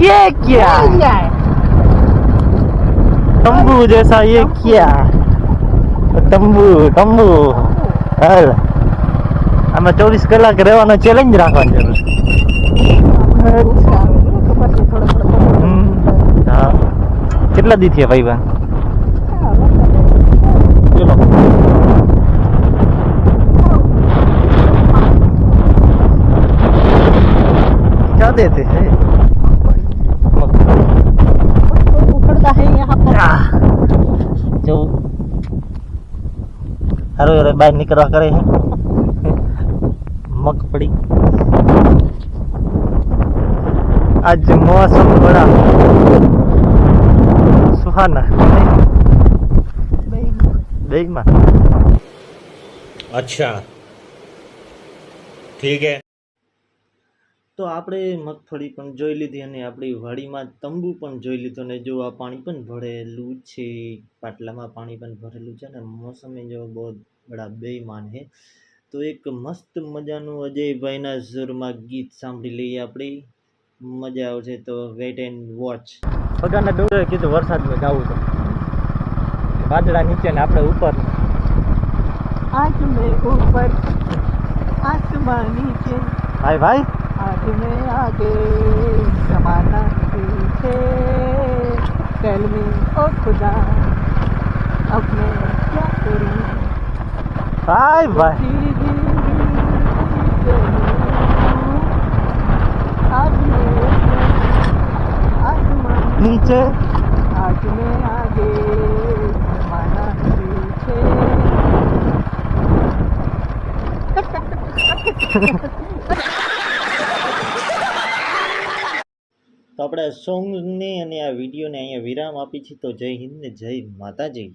ये क्या तंबू जैसा ये क्या તંબુ તંબુ હાલ આમાં ચોવીસ કલાક રહેવાનો ચેલેન્જ રાખવાનો છે હમ. હા કેટલા દી થયા ભાઈ ચલો क्या देते हैं હારો હારો બહાર નીકળવા કરે છે મગફળી આજ મોસમ બડા સુહાના બેમાં अच्छा ठीक है તો આપણે મગફળી પણ જોઈ લીધી અને આપણી વાડીમાં તંબુ પણ જોઈ લીધું ને જો આ પાણી પણ ભરેલું છે પાટલામાં પાણી પણ ભરેલું છે અને મોસમ જો બહુ બધા બેઈમાન હે. તો એક મસ્ત મજાનું અજયભાઈના સુરમાં ગીત સાંભળી લઈએ આપણી. મજા આવશે તો વેટ એન્ડ વોચ. પગારના ડોંગરે કીધું વરસાદમાં ગાવું તો. વાદળા નીચે ને આપણે ઉપર. આજ મેં ઉપર આસમાન નીચે. હાય ભાઈ. आदमी आगे जमाना पीछे। टेल मी ओ खुदा अब मैं क्या करूँ? बाय बाय नीचे। आज में आगे जमाना पीछे। તો આપણે સોંગને અને આ વિડીયોને અહીંયા વિરામ આપી છીએ તો જય હિન્દ જય માતાજી.